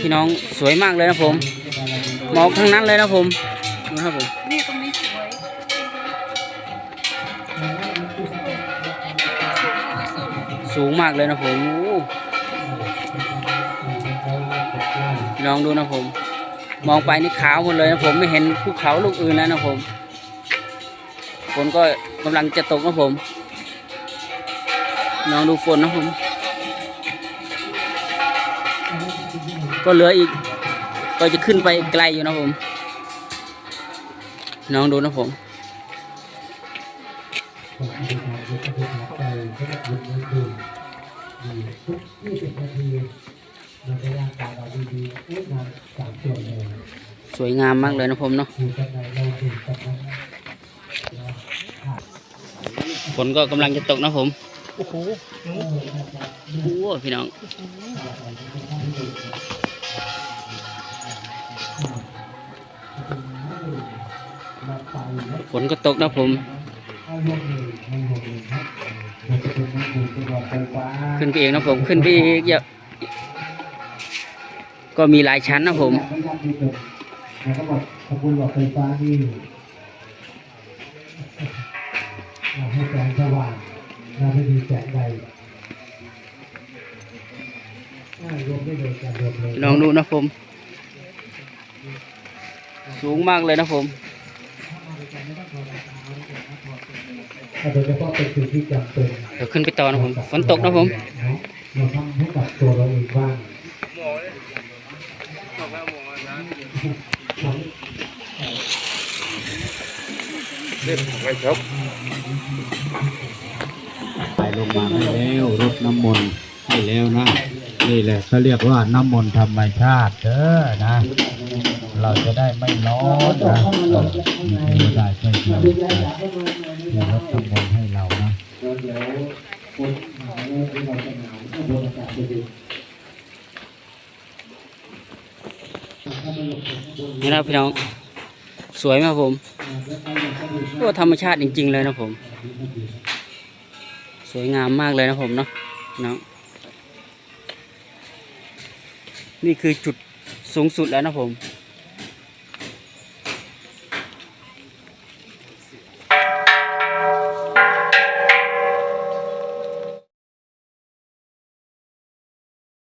พี่น้องสวยมากเลยนะผมหมอกทั้งนั้นเลยนะผมนะครับผมนี่ตรงนี้สวยสูงมากเลยนะผมโอ้ลองดูนะผม มองไปนี่ขาวหมดเลยนะผมไม่เห็นภูเขาลูกอื่นแล้วนะผมฝนก็กำลังจะตกนะผมลองดูฝนนะผม ก็เหลืออีก ก็จะขึ้นไปไกลอยู่นะผม น้องดูนะผมสวยงามมากเลยนะผมเนาะฝนก็กำลังจะตกนะผม โอ้โหโอ้พี่น้องฝนก็ตกนะผม ขึ้นไปเอีกนะผมขึ้นไปอีกเยอะก็มีหลายชั้นนะผมขอบคุณบอกไฟฟ้าที่ให้แสงสว่างเร แสงใดรวมได้เลยการรวมเลยลองดูนะผม สูงมากเลยนะผมโดยเฉพาะเป็นสิ่งที่จำเป็นเดี๋ยวขึ้นไปต่อนะผม ฝนตกนะผมเราทำให้กับตัวเราเองบ้างไป ลงมาให้แล้วรดน้ำมนต์ให้แล้วนะ นี่แหละเขาเรียกว่าน้ำมนต์ธรรมชาติเด้อนะ เราจะได้ไม่ร้อนนะมีได้ช่วยดียวที่รดน้ำมนต์ให้เรานะนี่นะพี่น้องสวยไหมครับผมโอ้ธรรมชาติจริง ๆ เลยนะผม สวยงามมากเลยนะผมเนาะน้องนี่คือจุดสูงสุดแล้วนะผม